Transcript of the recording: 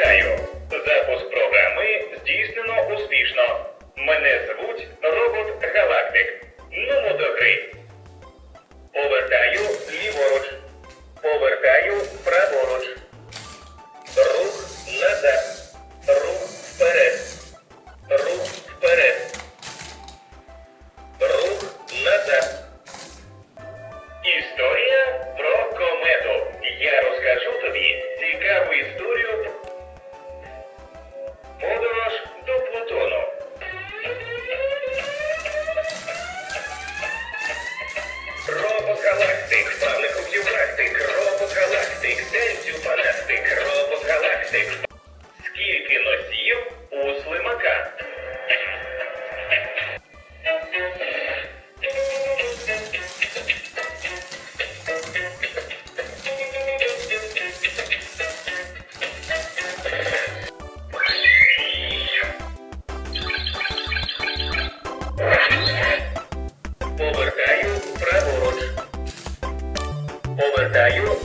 Вітаю! Запуск програми здійснено успішно. Мене звуть Робот Галак. Галактик, панику галактик, робот галактик, денцю фанастик, робот галактик. Скільки носів у слимака? повертаю.